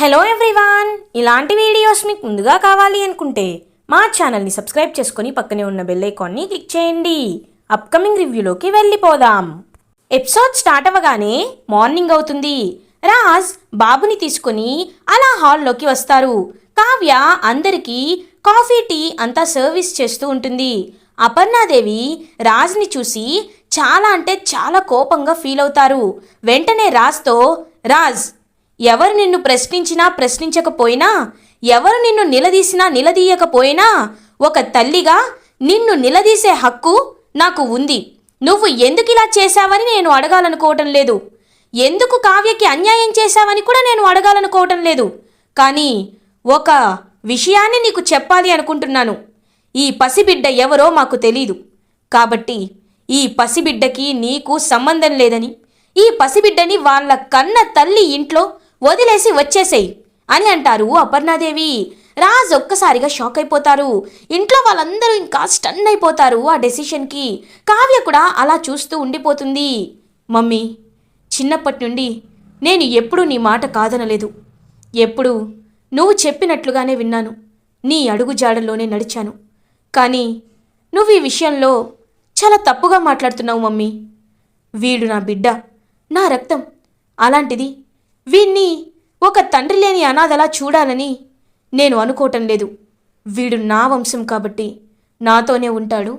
Hello everyone ఇలాంటి videos మీకు ముందుగా కావాలి అనుకుంటే మా ఛానల్ని సబ్స్క్రైబ్ చేసుకుని పక్కనే ఉన్న బెల్ ఐకాన్ని క్లిక్ చేయండి. అప్కమింగ్ రివ్యూలోకి వెళ్ళిపోదాం. ఎపిసోడ్ స్టార్ట్ అవ్వగానే మార్నింగ్ అవుతుంది. రాజ్ బాబుని తీసుకొని అలా హాల్లోకి వస్తారు. కావ్య అందరికీ కాఫీ టీ అంతా సర్వీస్ చేస్తూ ఉంటుంది. అపర్ణాదేవి రాజ్ని చూసి చాలా అంటే చాలా కోపంగా ఫీల్ అవుతారు. వెంటనే రాజ్తో రాజ్ ఎవరు నిన్ను ప్రశ్నించినా ప్రశ్నించకపోయినా ఎవరు నిన్ను నిలదీసినా నిలదీయకపోయినా ఒక తల్లిగా నిన్ను నిలదీసే హక్కు నాకు ఉంది. నువ్వు ఎందుకు ఇలా చేశావని నేను అడగాలనుకోవటం లేదు. ఎందుకు కావ్యకి అన్యాయం చేశావని కూడా నేను అడగాలనుకోవటం లేదు. కానీ ఒక విషయాన్ని నీకు చెప్పాలి అనుకుంటున్నాను. ఈ పసిబిడ్డ ఎవరో మాకు తెలీదు. కాబట్టి ఈ పసిబిడ్డకి నీకు సంబంధం లేదని ఈ పసిబిడ్డని వాళ్ళ కన్న తల్లి ఇంట్లో వదిలేసి వచ్చేసేయ్ అని అంటారు అపర్ణాదేవి. రాజ్ ఒక్కసారిగా షాక్ అయిపోతారు. ఇంట్లో వాళ్ళందరూ ఇంకా స్టన్ అయిపోతారు ఆ డెసిషన్కి కావ్య కూడా అలా చూస్తూ ఉండిపోతుంది. మమ్మీ చిన్నప్పటి నుండి నేను ఎప్పుడూ నీ మాట కాదనలేదు. ఎప్పుడు? నువ్వు చెప్పినట్లుగానే విన్నాను. నీ అడుగుజాడల్లోనే నడిచాను. కానీ నువ్వు ఈ విషయంలో చాలా తప్పుగా మాట్లాడుతున్నావు మమ్మీ. వీడు నా బిడ్డ నా రక్తం. అలాంటిది వీణ్ణి ఒక తండ్రి లేని అనాథలా చూడాలని నేను అనుకోవటం లేదు. వీడు నా వంశం కాబట్టి నాతోనే ఉంటాడు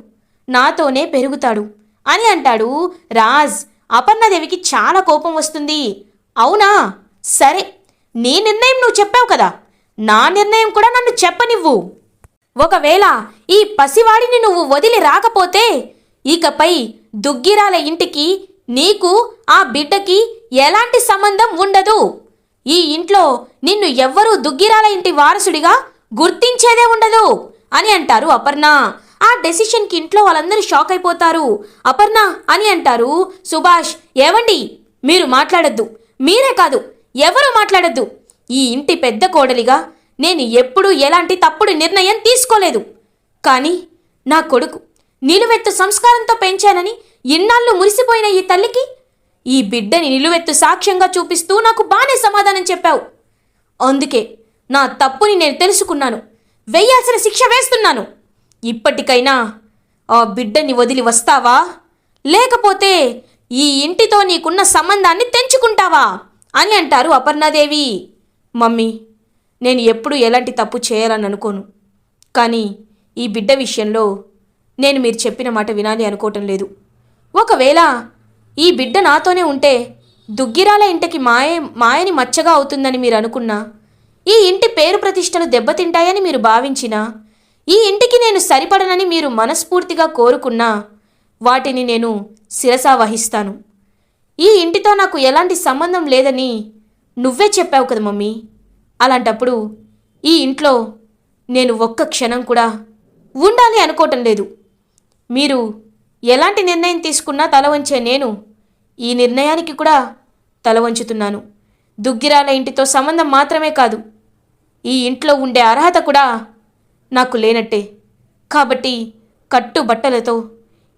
నాతోనే పెరుగుతాడు అని అంటాడు రాజ్. అపర్ణదేవికి చాలా కోపం వస్తుంది. అవునా? సరే నీ నిర్ణయం నువ్వు చెప్పావు కదా. నా నిర్ణయం కూడా నన్ను చెప్పనివ్వు. ఒకవేళ ఈ పసివాడిని నువ్వు వదిలి రాకపోతే ఇకపై దుగ్గిరాల ఇంటికి నీకు ఆ బిడ్డకి ఎలాంటి సంబంధం ఉండదు. ఈ ఇంట్లో నిన్ను ఎవ్వరూ దుగ్గిరాల ఇంటి వారసుడిగా గుర్తించేదే ఉండదు అని అంటారు అపర్ణ. ఆ డెసిషన్కి ఇంట్లో వాళ్ళందరూ షాక్ అయిపోతారు. అపర్ణ అని అంటారు సుభాష్ ఏవండి? మీరు మాట్లాడద్దు. మీరే కాదు ఎవరు మాట్లాడద్దు. ఈ ఇంటి పెద్ద కోడలిగా నేను ఎప్పుడూ ఎలాంటి తప్పుడు నిర్ణయం తీసుకోలేదు. కానీ నా కొడుకు నిలువెత్తు సంస్కారంతో పెంచానని ఇన్నాళ్ళు మురిసిపోయిన ఈ తల్లికి ఈ బిడ్డని నిలువెత్తు సాక్ష్యంగా చూపిస్తూ నాకు బాగానే సమాధానం చెప్పావు. అందుకే నా తప్పుని నేను తెలుసుకున్నాను. వెయ్యాల్సిన శిక్ష వేస్తున్నాను. ఇప్పటికైనా ఆ బిడ్డని వదిలి వస్తావా? లేకపోతే ఈ ఇంటితో నీకున్న సంబంధాన్ని తెంచుకుంటావా? అని అంటారు అపర్ణాదేవి. మమ్మీ నేను ఎప్పుడు ఎలాంటి తప్పు చేయాలని అనుకోను. కానీ ఈ బిడ్డ విషయంలో నేను మీరు చెప్పిన మాట వినాలి అనుకోవటం లేదు. ఒకవేళ ఈ బిడ్డ నాతోనే ఉంటే దుగ్గిరాల ఇంటికి మాయ మాయని మచ్చగా అవుతుందని మీరు అనుకున్నా ఈ ఇంటి పేరు ప్రతిష్టలు దెబ్బతింటాయని మీరు భావించినా ఈ ఇంటికి నేను సరిపడనని మీరు మనస్ఫూర్తిగా కోరుకున్నా వాటిని నేను శిరసా వహిస్తాను. ఈ ఇంటితో నాకు ఎలాంటి సంబంధం లేదని నువ్వే చెప్పావు కదా మమ్మీ. అలాంటప్పుడు ఈ ఇంట్లో నేను ఒక్క క్షణం కూడా ఉండాలి అనుకోవటం లేదు. మీరు ఎలాంటి నిర్ణయం తీసుకున్నా తల వంచే నేను ఈ నిర్ణయానికి కూడా తల వంచుతున్నాను. దుగ్గిరాల ఇంటితో సంబంధం మాత్రమే కాదు ఈ ఇంట్లో ఉండే అర్హత కూడా నాకు లేనట్టే. కాబట్టి కట్టుబట్టలతో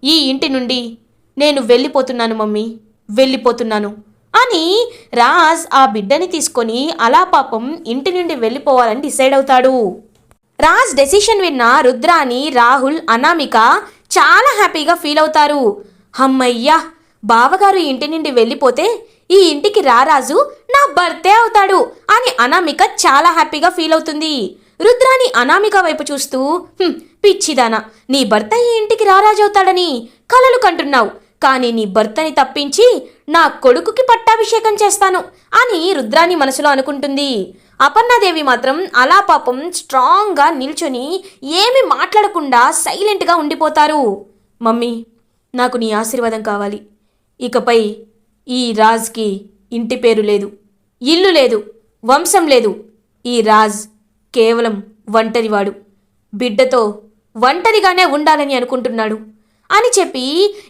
ఈ ఇంటి నుండి నేను వెళ్ళిపోతున్నాను మమ్మీ వెళ్ళిపోతున్నాను. అని రాజ్ ఆ బిడ్డని తీసుకొని అలా పాపం ఇంటి నుండి వెళ్ళిపోవాలని డిసైడ్ అవుతాడు. రాజ్ డెసిషన్ విన్న రుద్రాని రాహుల్ అనామిక చాలా హ్యాపీగా ఫీల్ అవుతారు. హమ్మయ్యా బావగారు ఇంటి నుండి వెళ్ళిపోతే ఈ ఇంటికి రారాజు నా భర్తే అవుతాడు అని అనామిక చాలా హ్యాపీగా ఫీల్ అవుతుంది. రుద్రాని అనామిక వైపు చూస్తూ పిచ్చిదానా నీ భర్త ఈ ఇంటికి రారాజు అవుతాడని కలలు కంటున్నావు. కానీ నీ భర్తని తప్పించి నా కొడుకుకి పట్టాభిషేకం చేస్తాను అని రుద్రాని మనసులో అనుకుంటుంది. అపర్ణాదేవి మాత్రం అలా పాపం స్ట్రాంగ్గా నిల్చొని ఏమి మాట్లాడకుండా సైలెంట్గా ఉండిపోతారు. మమ్మీ నాకు నీ ఆశీర్వాదం కావాలి. ఇకపై ఈ రాజ్కి ఇంటి పేరు లేదు ఇల్లు లేదు వంశం లేదు. ఈ రాజ్ కేవలం ఒంటరివాడు. బిడ్డతో ఒంటరిగానే ఉండాలని అనుకుంటున్నాడు. అని చెప్పి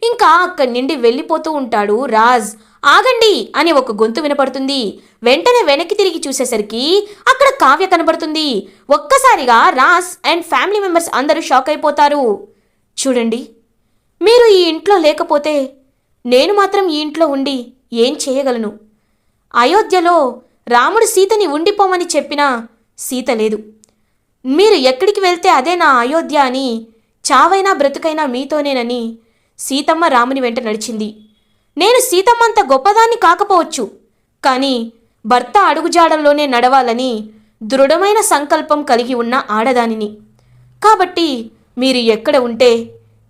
ఇంకా అక్కడి నుండి వెళ్ళిపోతూ ఉంటాడు రాజ్. ఆగండి అని ఒక గొంతు వినపడుతుంది. వెంటనే వెనక్కి తిరిగి చూసేసరికి అక్కడ కావ్య కనబడుతుంది. ఒక్కసారిగా రాజ్ అండ్ ఫ్యామిలీ మెంబర్స్ అందరూ షాక్ అయిపోతారు. చూడండి మీరు ఈ ఇంట్లో లేకపోతే నేను మాత్రం ఈ ఇంట్లో ఉండి ఏం చేయగలను? అయోధ్యలో రాముడు సీతని ఉండిపోమని చెప్పినా సీత లేదు. మీరు ఎక్కడికి వెళ్తే అదే నా అయోధ్య అని చావైనా బ్రతుకైనా మీతోనేనని సీతమ్మ రాముని వెంట నడిచింది. నేను సీతమ్మంత గొప్పదాన్ని కాకపోవచ్చు కానీ భర్త అడుగుజాడల్లోనే నడవాలని దృఢమైన సంకల్పం కలిగి ఉన్న ఆడదానిని. కాబట్టి మీరు ఎక్కడ ఉంటే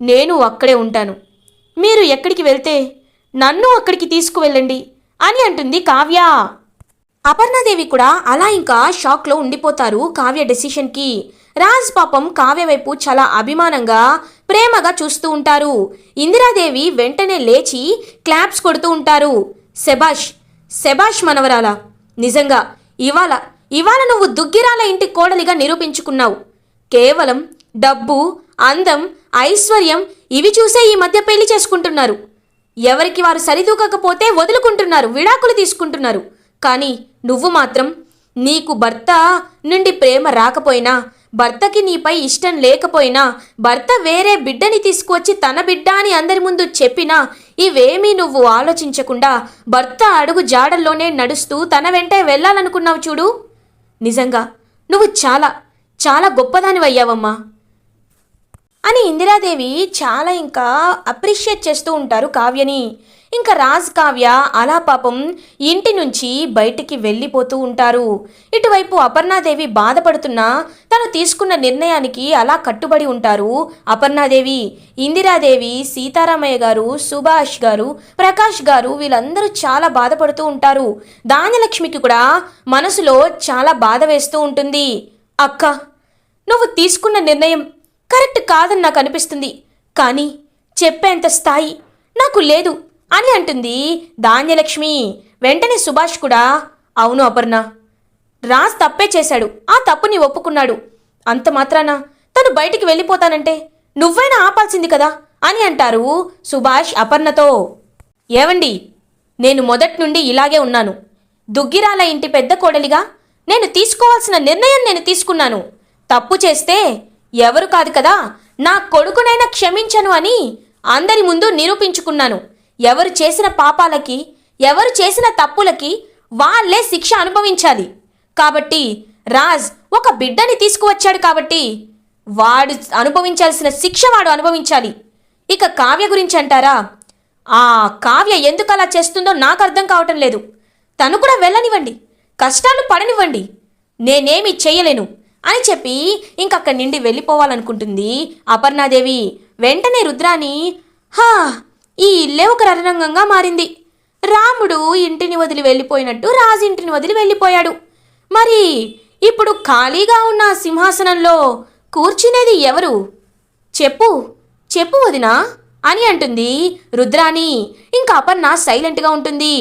నేను అక్కడే ఉంటాను. మీరు ఎక్కడికి వెళ్తే నన్ను అక్కడికి తీసుకువెళ్ళండి అని అంటుంది కావ్య. అపర్ణదేవి కూడా అలా ఇంకా షాక్లో ఉండిపోతారు కావ్య డెసిషన్కి. రాజ్ పాపం కావ్య వైపు చాలా అభిమానంగా ప్రేమగా చూస్తూ ఉంటారు. ఇందిరాదేవి వెంటనే లేచి క్లాప్స్ కొడుతూ ఉంటారు. శబాష్ శబాష్ మనవరాల? నిజంగా ఇవాళ ఇవాళ నువ్వు దుగ్గిరాల ఇంటి కోడలిగా నిరూపించుకున్నావు. కేవలం డబ్బు అందం ఐశ్వర్యం ఇవి చూసే ఈ మధ్య పెళ్ళి చేసుకుంటున్నారు. ఎవరికి వారు సరిదూకకపోతే వదులుకుంటున్నారు విడాకులు తీసుకుంటున్నారు. కానీ నువ్వు మాత్రం నీకు భర్త నుండి ప్రేమ రాకపోయినా భర్తకి నీపై ఇష్టం లేకపోయినా భర్త వేరే బిడ్డని తీసుకువచ్చి తన బిడ్డ అని అందరి ముందు చెప్పినా ఇవేమీ నువ్వు ఆలోచించకుండా భర్త అడుగు జాడల్లోనే నడుస్తూ తన వెంటే వెళ్ళాలనుకున్నావు చూడు. నిజంగా నువ్వు చాలా చాలా గొప్పదానివయ్యావమ్మా. అని ఇందిరాదేవి చాలా ఇంకా అప్రిషియేట్ చేస్తూ ఉంటారు కావ్యని. ఇంకా రాజ్ కావ్య అలా పాపం ఇంటి నుంచి బయటికి వెళ్ళిపోతూ ఉంటారు. ఇటువైపు అపర్ణాదేవి బాధపడుతున్నా తను తీసుకున్న నిర్ణయానికి అలా కట్టుబడి ఉంటారు అపర్ణాదేవి. ఇందిరాదేవి సీతారామయ్య గారు సుభాష్ గారు ప్రకాష్ గారు వీళ్ళందరూ చాలా బాధపడుతూ ఉంటారు. దానిలక్ష్మికి కూడా మనసులో చాలా బాధ వేస్తూ ఉంటుంది. అక్క నువ్వు తీసుకున్న నిర్ణయం కరెక్ట్ కాదని నాకు అనిపిస్తుంది. కానీ చెప్పేంత స్థాయి నాకు లేదు. అని అంటుంది ధాన్యలక్ష్మి. వెంటనే సుభాష్ కూడా అవును అపర్ణ రాజ్ తప్పే చేశాడు. ఆ తప్పుని ఒప్పుకున్నాడు. అంత మాత్రాన? తను బయటికి వెళ్ళిపోతానంటే నువ్వైనా ఆపాల్సింది కదా అని అంటారు సుభాష్ అపర్ణతో. ఏవండి నేను మొదటి నుండి ఇలాగే ఉన్నాను. దుగ్గిరాల ఇంటి పెద్ద కోడలిగా నేను తీసుకోవాల్సిన నిర్ణయం నేను తీసుకున్నాను. తప్పు చేస్తే ఎవరు కాదు కదా నా కొడుకునైనా క్షమించను అని అందరి ముందు నిరూపించుకున్నాను. ఎవరు చేసిన పాపాలకి ఎవరు చేసిన తప్పులకి వాళ్ళే శిక్ష అనుభవించాలి. కాబట్టి రాజ్ ఒక బిడ్డని తీసుకువచ్చాడు కాబట్టి వాడు అనుభవించాల్సిన శిక్ష వాడు అనుభవించాలి. ఇక కావ్య గురించి అంటారా? ఆ కావ్య ఎందుకు అలా చేస్తుందో నాకు అర్థం కావటం లేదు. తను కూడా వెళ్ళనివ్వండి. కష్టాలు పడనివ్వండి. నేనేమి చేయలేను అని చెప్పి ఇంకక్కడి నుండి వెళ్ళిపోవాలనుకుంటుంది అపర్ణాదేవి. వెంటనే రుద్రాని హా ఈ ఇల్లే ఒక రణరంగంగా మారింది. రాముడు ఇంటిని వదిలి వెళ్ళిపోయినట్టు రాజు ఇంటిని వదిలి వెళ్ళిపోయాడు. మరి ఇప్పుడు ఖాళీగా ఉన్న సింహాసనంలో కూర్చునేది ఎవరు? చెప్పు చెప్పు వదినా అని అంటుంది రుద్రాణి. ఇంకా అపర్ణ సైలెంట్గా ఉంటుంది.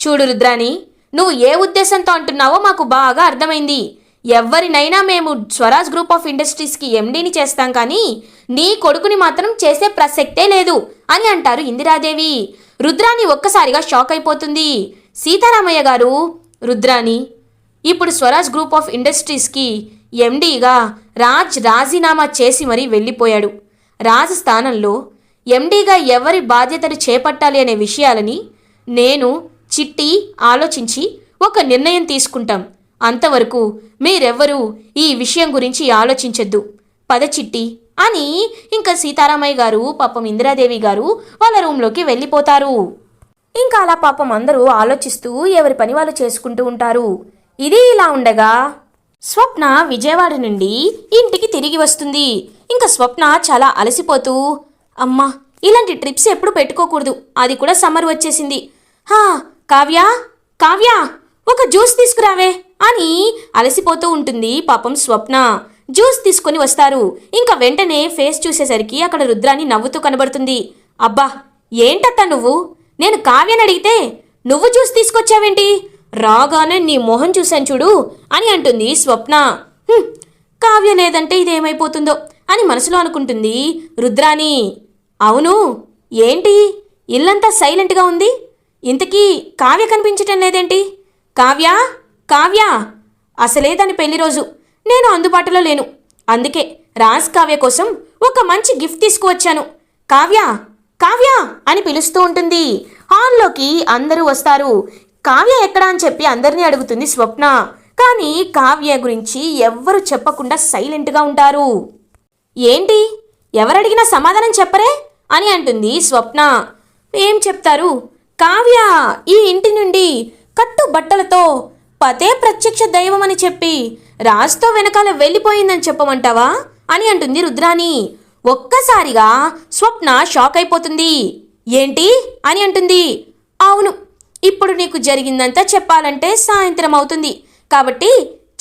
చూడు రుద్రాణి నువ్వు ఏ ఉద్దేశంతో అంటున్నావో మాకు బాగా అర్థమైంది. ఎవరినైనా మేము స్వరాజ్ గ్రూప్ ఆఫ్ ఇండస్ట్రీస్కి ఎండీని చేస్తాం కానీ నీ కొడుకుని మాత్రం చేసే ప్రసక్తే లేదు అని అంటారు ఇందిరాదేవి. రుద్రాని ఒక్కసారిగా షాక్ అయిపోతుంది. సీతారామయ్య గారు రుద్రాని ఇప్పుడు స్వరాజ్ గ్రూప్ ఆఫ్ ఇండస్ట్రీస్కి ఎండీగా రాజ్ రాజీనామా చేసి మరీ వెళ్ళిపోయాడు. రాజ్ స్థానంలో ఎండీగా ఎవరి బాధ్యతలు చేపట్టాలి అనే విషయాలని నేను చిట్టి ఆలోచించి ఒక నిర్ణయం తీసుకుంటాం. అంతవరకు మీరెవ్వరూ ఈ విషయం గురించి ఆలోచించొద్దు. పద చిట్టి. అని ఇంకా సీతారామయ్య గారు పాపం ఇందిరాదేవి గారు వాళ్ళ రూమ్లోకి వెళ్ళిపోతారు. ఇంకా అలా పాపం అందరూ ఆలోచిస్తూ ఎవరి పని వాళ్ళు చేసుకుంటూ ఉంటారు. ఇది ఇలా ఉండగా స్వప్న విజయవాడ నుండి ఇంటికి తిరిగి వస్తుంది. ఇంకా స్వప్న చాలా అలసిపోతూ అమ్మా ఇలాంటి ట్రిప్స్ ఎప్పుడు పెట్టుకోకూడదు. అది కూడా సమ్మర్ వచ్చేసింది. హా కావ్య కావ్య ఒక జ్యూస్ తీసుకురావే అని అలసిపోతూ ఉంటుంది పాపం స్వప్న. జ్యూస్ తీసుకొని వస్తారు. ఇంకా వెంటనే ఫేస్ చూసేసరికి అక్కడ రుద్రాని నవ్వుతూ కనబడుతుంది. అబ్బా ఏంటత్త నువ్వు? నేను కావ్యని అడిగితే నువ్వు జ్యూస్ తీసుకొచ్చావేంటి? రాగానే నీ మొహం చూశాను చూడు అని అంటుంది స్వప్న. కావ్య లేదంటే ఇదేమైపోతుందో అని మనసులో అనుకుంటుంది రుద్రాని. అవును ఏంటి? ఇల్లంతా సైలెంట్గా ఉంది? ఇంతకీ కావ్య కనిపించటం లేదేంటి? కావ్య? కావ్య? అసలే దాని పెళ్ళి రోజు. నేను అందుబాటులో లేను. అందుకే రాజ్ కావ్య కోసం ఒక మంచి గిఫ్ట్ తీసుకువచ్చాను. కావ్య కావ్య అని పిలుస్తూ ఉంటుంది. హాల్లోకి అందరూ వస్తారు. కావ్య ఎక్కడా అని చెప్పి అందరినీ అడుగుతుంది స్వప్న. కానీ కావ్య గురించి ఎవ్వరు చెప్పకుండా సైలెంట్గా ఉంటారు. ఏంటి? ఎవరడిగినా సమాధానం చెప్పరే? అని అంటుంది స్వప్న. ఏం చెప్తారు? కావ్య ఈ ఇంటి నుండి కట్టు బట్టలతో పతే ప్రత్యక్ష దైవం అని చెప్పి రాజుతో వెనకాల వెళ్ళిపోయిందని చెప్పమంటావా? అని అంటుంది రుద్రాణి. ఒక్కసారిగా స్వప్న షాక్ అయిపోతుంది. ఏంటి? అని అంటుంది. అవును ఇప్పుడు నీకు జరిగిందంతా చెప్పాలంటే సాయంత్రం అవుతుంది. కాబట్టి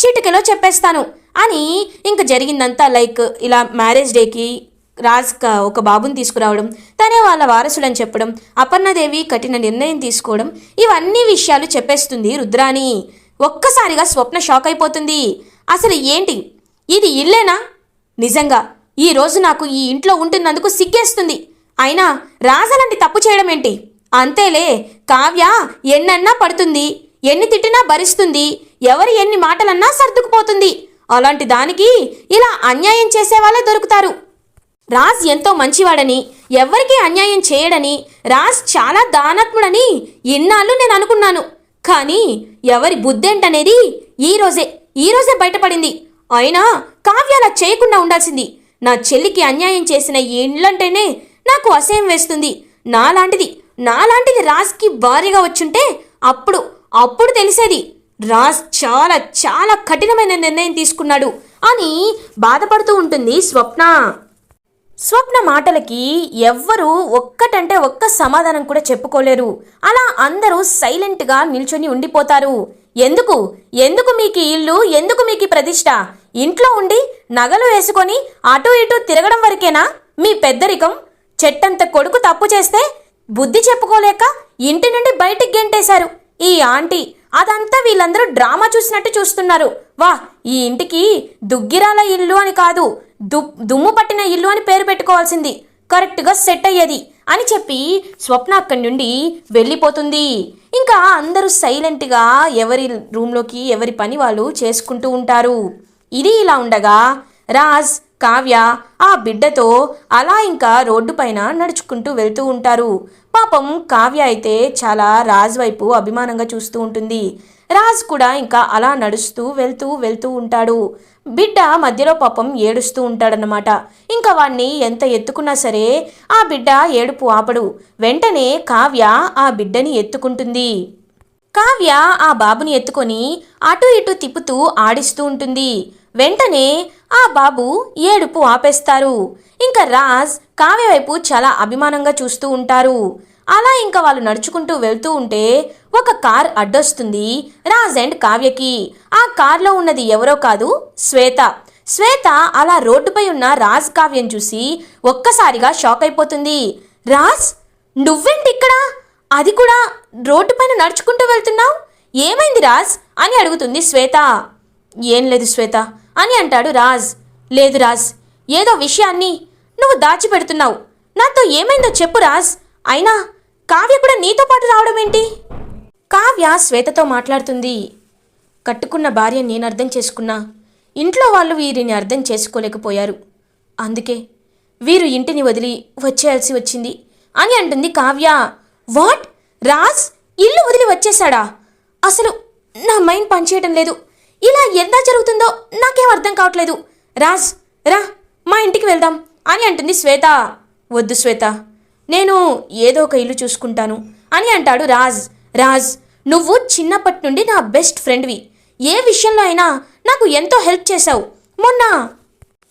చిటికలో చెప్పేస్తాను. అని ఇంక జరిగిందంతా లైక్ ఇలా మ్యారేజ్ డేకి రాజ్ ఒక బాబుని తీసుకురావడం తనే వాళ్ళ వారసులని చెప్పడం అపర్ణదేవి కఠిన నిర్ణయం తీసుకోవడం ఇవన్నీ విషయాలు చెప్పేస్తుంది రుద్రాణి. ఒక్కసారిగా స్వప్న షాక్ అయిపోతుంది. అసలు ఏంటి? ఇది ఇల్లేనా? నిజంగా ఈ రోజు నాకు ఈ ఇంట్లో ఉంటున్నందుకు సిగ్గేస్తుంది. అయినా రాజలాంటి తప్పు చేయడం ఏంటి అంతేలే కావ్య ఎన్నన్నా పడుతుంది ఎన్ని తిట్టినా భరిస్తుంది ఎవరు ఎన్ని మాటలన్నా సర్దుకుపోతుంది. అలాంటి దానికి ఇలా అన్యాయం చేసేవాళ్ళే దొరుకుతారు. రాజ్ ఎంతో మంచివాడని ఎవరికీ అన్యాయం చేయడని రాజ్ చాలా దానత్ముడని ఇన్నాళ్ళు నేను అనుకున్నాను. కానీ ఎవరి బుద్ధేంటనేది ఈ రోజే ఈ రోజే బయటపడింది. అయినా కావ్య అలా చేయకుండా ఉండాల్సింది. నా చెల్లికి అన్యాయం చేసిన ఏండ్లంటేనే ఇండ్లంటేనే నాకు అసహ్యం వేస్తుంది. నాలాంటిది నాలాంటిది రాజ్కి భారీగా వచ్చుంటే అప్పుడు అప్పుడు తెలిసేది. రాజ్ చాలా చాలా కఠినమైన నిర్ణయం తీసుకున్నాడు. అని బాధపడుతూ ఉంటుంది స్వప్న. స్వప్న మాటలకి ఎవ్వరూ ఒక్కటంటే ఒక్క సమాధానం కూడా చెప్పుకోలేరు. అలా అందరూ సైలెంట్గా నిల్చొని ఉండిపోతారు. ఎందుకు? ఎందుకు మీకు ఇల్లు? ఎందుకు మీకు ప్రతిష్ట? ఇంట్లో ఉండి నగలు వేసుకొని అటు ఇటు తిరగడం వరకేనా? మీ పెద్దరికం? చెట్టంత కొడుకు తప్పు చేస్తే బుద్ధి చెప్పుకోలేక ఇంటి నుండి బయటికి గెంటేశారు. ఈ ఆంటీ అదంతా వీళ్ళందరూ డ్రామా చూసినట్టు చూస్తున్నారు. వా ఈ ఇంటికి దుగ్గిరాల ఇల్లు అని కాదు. దు దుమ్ము పట్టిన ఇల్లు అని పేరు పెట్టుకోవాల్సింది. కరెక్ట్గా సెట్ అయ్యేది అని చెప్పి స్వప్న అక్కడి నుండి వెళ్ళిపోతుంది. ఇంకా అందరూ సైలెంట్గా ఎవరి రూమ్లోకి ఎవరి పని వాళ్ళు చేసుకుంటూ ఉంటారు. ఇది ఇలా ఉండగా రాజ్ కావ్య ఆ బిడ్డతో అలా ఇంకా రోడ్డు పైన నడుచుకుంటూ వెళ్తూ ఉంటారు. పాపం కావ్య అయితే చాలా రాజ్ వైపు అభిమానంగా చూస్తూ ఉంటుంది. రాజ్ కూడా ఇంకా అలా నడుస్తూ వెళ్తూ వెళ్తూ ఉంటాడు. బిడ్డ మధ్యలో పాపం ఏడుస్తూ ఉంటాడనమాట ఇంకా వాణ్ణి ఎంత ఎత్తుకున్నా సరే ఆ బిడ్డ ఏడుపు ఆపడు. వెంటనే కావ్య ఆ బిడ్డని ఎత్తుకుంటుంది. కావ్య ఆ బాబుని ఎత్తుకొని అటు ఇటు తిప్పుతూ ఆడిస్తూ ఉంటుంది. వెంటనే ఆ బాబు ఏడుపు ఆపేస్తారు. ఇంకా రాజ్ కావ్య వైపు చాలా అభిమానంగా చూస్తూ ఉంటారు. అలా ఇంకా వాళ్ళు నడుచుకుంటూ వెళ్తూ ఉంటే ఒక కార్ అడ్డొస్తుంది రాజ్ అండ్ కావ్యకి. ఆ కార్లో ఉన్నది ఎవరో కాదు శ్వేత. శ్వేత అలా రోడ్డుపై ఉన్న రాజ్ కావ్యం చూసి ఒక్కసారిగా షాక్ అయిపోతుంది. రాజ్ నువ్వేంటి ఇక్కడ? అది కూడా రోడ్డు పైన నడుచుకుంటూ వెళ్తున్నావు? ఏమైంది రాజ్? అని అడుగుతుంది శ్వేత. ఏం లేదు శ్వేత. అని అంటాడు రాజ్. లేదు రాజ్ ఏదో విషయాన్ని నువ్వు దాచిపెడుతున్నావు. నాతో ఏమైందో చెప్పు రాజ్. అయినా కావ్య కూడా నీతో పాటు రావడం ఏంటి? కావ్య శ్వేతతో మాట్లాడుతుంది. కట్టుకున్న భార్య నేను అర్థం చేసుకున్నా. ఇంట్లో వాళ్ళు వీరిని అర్థం చేసుకోలేకపోయారు. అందుకే వీరు ఇంటిని వదిలి వచ్చేయాల్సి వచ్చింది అని అంటుంది కావ్య. వాట్? రాజ్? ఇల్లు వదిలి వచ్చేశాడా? అసలు నా మైండ్ పనిచేయటం లేదు. ఇలా ఎంత జరుగుతుందో నాకేం అర్థం కావట్లేదు. రాజ్ రా మా ఇంటికి వెళ్దాం అని అంటుంది శ్వేత. వద్దు శ్వేత నేను ఏదో ఒక ఇల్లు చూసుకుంటాను అని అంటాడు రాజ్. రాజ్ నువ్వు చిన్నప్పటి నుండి నా బెస్ట్ ఫ్రెండ్వి. ఏ విషయంలో అయినా నాకు ఎంతో హెల్ప్ చేశావు. మొన్న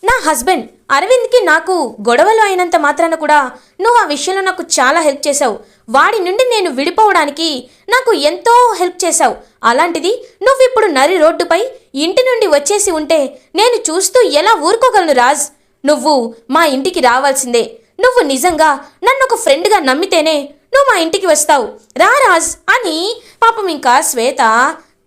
నా హస్బెండ్ అరవింద్కి నాకు గొడవలు అయినంత మాత్రాన కూడా నువ్వు ఆ విషయంలో నాకు చాలా హెల్ప్ చేశావు. వాడి నుండి నేను విడిపోవడానికి నాకు ఎంతో హెల్ప్ చేశావు. అలాంటిది నువ్వు ఇప్పుడు నరి రోడ్డుపై ఇంటి నుండి వచ్చేసి ఉంటే నేను చూస్తూ ఎలా ఊరుకోగలను రాజ్? నువ్వు మా ఇంటికి రావాల్సిందే. నువ్వు నిజంగా నన్ను ఒక ఫ్రెండ్గా నమ్మితేనే నువ్వు మా ఇంటికి వస్తావు. రా రాజ్! అని పాపం ఇంకా శ్వేత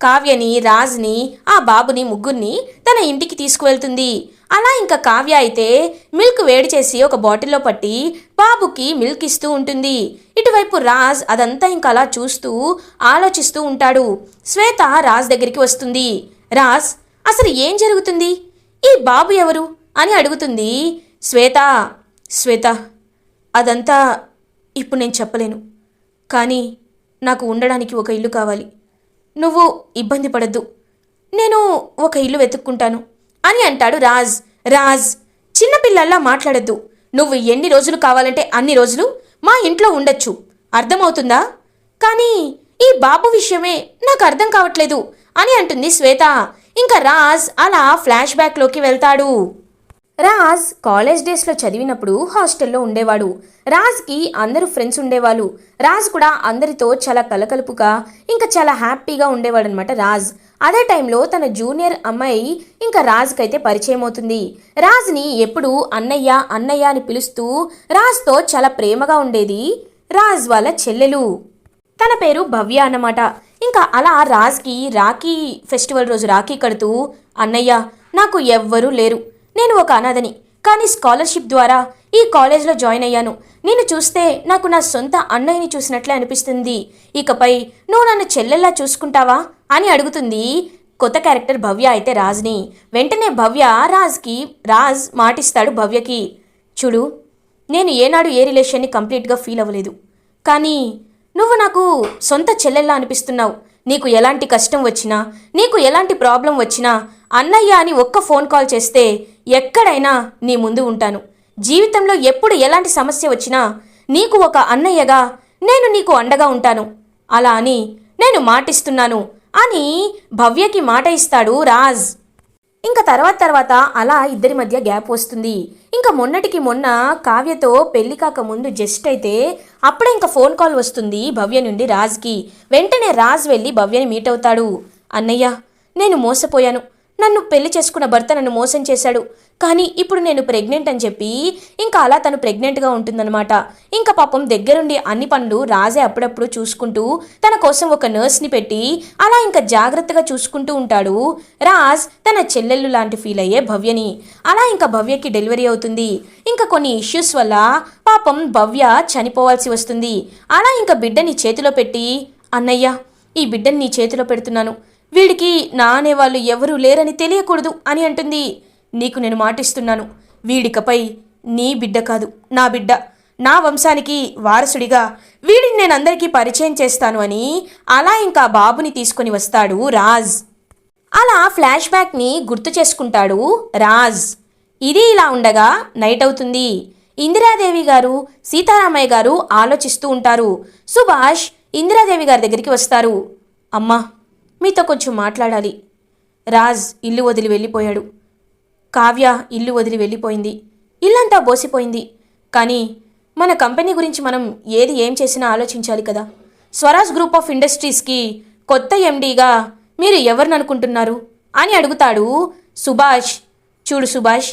కావ్యని రాజ్ని ఆ బాబుని ముగ్గురిని తన ఇంటికి తీసుకువెళ్తుంది. అలా ఇంకా కావ్య అయితే మిల్క్ వేడి చేసి ఒక బాటిల్లో పట్టి బాబుకి మిల్క్ ఇస్తూ ఉంటుంది. ఇటువైపు రాజ్ అదంతా ఇంకా అలా చూస్తూ ఆలోచిస్తూ ఉంటాడు. శ్వేత రాజ్ దగ్గరికి వస్తుంది. రాజ్ అసలు ఏం జరుగుతుంది? ఈ బాబు ఎవరు? అని అడుగుతుంది శ్వేత. శ్వేత అదంతా ఇప్పుడు నేను చెప్పలేను. కానీ నాకు ఉండడానికి ఒక ఇల్లు కావాలి. నువ్వు ఇబ్బంది పడద్దు. నేను ఒక ఇల్లు వెతుక్కుంటాను. అని అంటాడు రాజ్. రాజ్ చిన్నపిల్లల్లా మాట్లాడద్దు. నువ్వు ఎన్ని రోజులు కావాలంటే అన్ని రోజులు మా ఇంట్లో ఉండొచ్చు. అర్థమవుతుందా? కానీ ఈ బాబు విషయమే నాకు అర్థం కావట్లేదు అని అంటుంది శ్వేత. ఇంకా రాజ్ అలా ఫ్లాష్ బ్యాక్లోకి వెళ్తాడు. రాజ్ కాలేజ్ డేస్లో చదివినప్పుడు హాస్టల్లో ఉండేవాడు. రాజ్కి అందరూ ఫ్రెండ్స్ ఉండేవాళ్ళు. రాజ్ కూడా అందరితో చాలా కలకలుపుగా ఇంకా చాలా హ్యాపీగా ఉండేవాడు అనమాట రాజ్. అదే టైంలో తన జూనియర్ అమ్మాయి ఇంకా రాజ్కి అయితే పరిచయం అవుతుంది. రాజ్ని ఎప్పుడు అన్నయ్య అన్నయ్య అని పిలుస్తూ రాజ్తో చాలా ప్రేమగా ఉండేది రాజ్ వాళ్ళ చెల్లెలు. తన పేరు భవ్య అన్నమాట. ఇంకా అలా రాజ్కి రాఖీ ఫెస్టివల్ రోజు రాఖీ కడుతూ అన్నయ్య నాకు ఎవ్వరూ లేరు. నేను ఒక అనాథని. కానీ స్కాలర్షిప్ ద్వారా ఈ కాలేజ్లో జాయిన్ అయ్యాను. నేను చూస్తే నాకు నా సొంత అన్నయ్యని చూసినట్లే అనిపిస్తుంది. ఇకపై నువ్వు నన్ను చెల్లెల్లా చూసుకుంటావా? అని అడుగుతుంది కొత్త క్యారెక్టర్ భవ్య అయితే రాజ్ని. వెంటనే భవ్య రాజ్కి రాజ్ మాటిస్తాడు భవ్యకి. చూడు నేను ఏనాడు ఏ రిలేషన్ని కంప్లీట్గా ఫీల్ అవ్వలేదు. కానీ నువ్వు నాకు సొంత చెల్లెల్లా అనిపిస్తున్నావు. నీకు ఎలాంటి కష్టం వచ్చినా నీకు ఎలాంటి ప్రాబ్లం వచ్చినా అన్నయ్య అని ఒక్క ఫోన్ కాల్ చేస్తే ఎక్కడైనా నీ ముందు ఉంటాను. జీవితంలో ఎప్పుడు ఎలాంటి సమస్య వచ్చినా నీకు ఒక అన్నయ్యగా నేను నీకు అండగా ఉంటాను. అలా అని నేను మాటిస్తున్నాను. అని భవ్యకి మాట ఇస్తాడు రాజ్. ఇంకా తర్వాత తర్వాత అలా ఇద్దరి మధ్య గ్యాప్ వస్తుంది. ఇంకా మొన్నటికి మొన్న కావ్యతో పెళ్ళి కాక ముందు జస్ట్ అయితే అప్పుడే ఇంకా ఫోన్ కాల్ వస్తుంది భవ్య నుండి రాజ్కి. వెంటనే రాజ్ వెళ్ళి భవ్యని మీట్ అవుతాడు. అన్నయ్య నేను మోసపోయాను. నన్ను పెళ్ళి చేసుకున్న భర్త నన్ను మోసం చేశాడు. కానీ ఇప్పుడు నేను ప్రెగ్నెంట్ అని చెప్పి ఇంకా అలా తను ప్రెగ్నెంట్గా ఉంటుందన్నమాట. ఇంకా పాపం దగ్గరుండి అన్ని పనులు రాజే అప్పుడప్పుడు చూసుకుంటూ తన కోసం ఒక నర్స్ని పెట్టి అలా ఇంకా జాగ్రత్తగా చూసుకుంటూ ఉంటాడు. రాజ్ తన చెల్లెళ్ళు లాంటి ఫీల్ అయ్యే భవ్యని. అలా ఇంకా భవ్యకి డెలివరీ అవుతుంది. ఇంకా కొన్ని ఇష్యూస్ వల్ల పాపం భవ్య చనిపోవాల్సి వస్తుంది. అలా ఇంకా బిడ్డని చేతిలో పెట్టి అన్నయ్య ఈ బిడ్డని నీ చేతిలో పెడుతున్నాను. వీడికి నా అనేవాళ్ళు ఎవరూ లేరని తెలియకూడదు అని అంటుంది. నీకు నేను మాటిస్తున్నాను. వీడికపై నీ బిడ్డ కాదు నా బిడ్డ. నా వంశానికి వారసుడిగా వీడిని నేను అందరికీ పరిచయం చేస్తాను అని అలా ఇంకా బాబుని తీసుకొని వస్తాడు రాజ్. అలా ఫ్లాష్ బ్యాక్ని గుర్తు చేసుకుంటాడు రాజ్. ఇది ఇలా ఉండగా నైట్ అవుతుంది. ఇందిరాదేవి గారు సీతారామయ్య గారు ఆలోచిస్తూ ఉంటారు. సుభాష్ ఇందిరాదేవి గారి దగ్గరికి వస్తారు. అమ్మా మీతో కొంచెం మాట్లాడాలి. రాజ్ ఇల్లు వదిలి వెళ్ళిపోయాడు. కావ్య ఇల్లు వదిలి వెళ్ళిపోయింది. ఇల్లంతా బోసిపోయింది. కానీ మన కంపెనీ గురించి మనం ఏది ఏం చేసినా ఆలోచించాలి కదా. స్వరాజ్ గ్రూప్ ఆఫ్ ఇండస్ట్రీస్కి కొత్త ఎండీగా మీరు ఎవరిని అనుకుంటున్నారు అని అడుగుతాడు సుభాష్. చూడు సుభాష్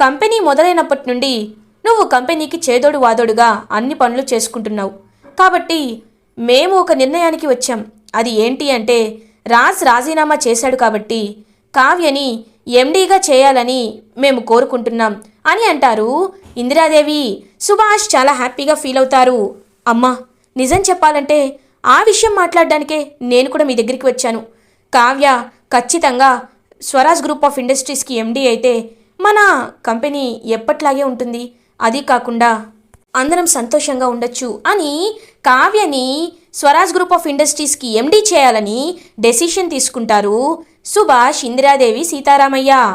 కంపెనీ మొదలైనప్పటి నుండి నువ్వు కంపెనీకి చేదోడు వాదోడుగా అన్ని పనులు చేసుకుంటున్నావు. కాబట్టి మేము ఒక నిర్ణయానికి వచ్చాం. అది ఏంటి అంటే రాజ్ రాజీనామా చేశాడు కాబట్టి కావ్యని ఎండీగా చేయాలని మేము కోరుకుంటున్నాం అని అంటారు ఇందిరాదేవి. సుభాష్ చాలా హ్యాపీగా ఫీల్ అవుతారు. అమ్మా నిజం చెప్పాలంటే ఆ విషయం మాట్లాడడానికే నేను కూడా మీ దగ్గరికి వచ్చాను. కావ్య ఖచ్చితంగా స్వరాజ్ గ్రూప్ ఆఫ్ ఇండస్ట్రీస్కి ఎండీ అయితే మన కంపెనీ ఎప్పట్లాగే ఉంటుంది. అది కాకుండా అందరం సంతోషంగా ఉండొచ్చు అని కావ్యని స్వరాజ్ గ్రూప్ ఆఫ్ ఇండస్ట్రీస్కి ఎండీ చేయాలని డెసిషన్ తీసుకుంటారు సుభాష్ ఇందిరాదేవి సీతారామయ్య.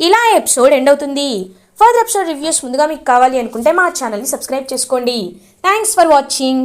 ఇలా ఎపిసోడ్ ఎండ్ అవుతుంది. ఫర్దర్ ఎపిసోడ్ రివ్యూస్ ముందుగా మీకు కావాలి అనుకుంటే మా ఛానల్ని సబ్స్క్రైబ్ చేసుకోండి. Thanks for watching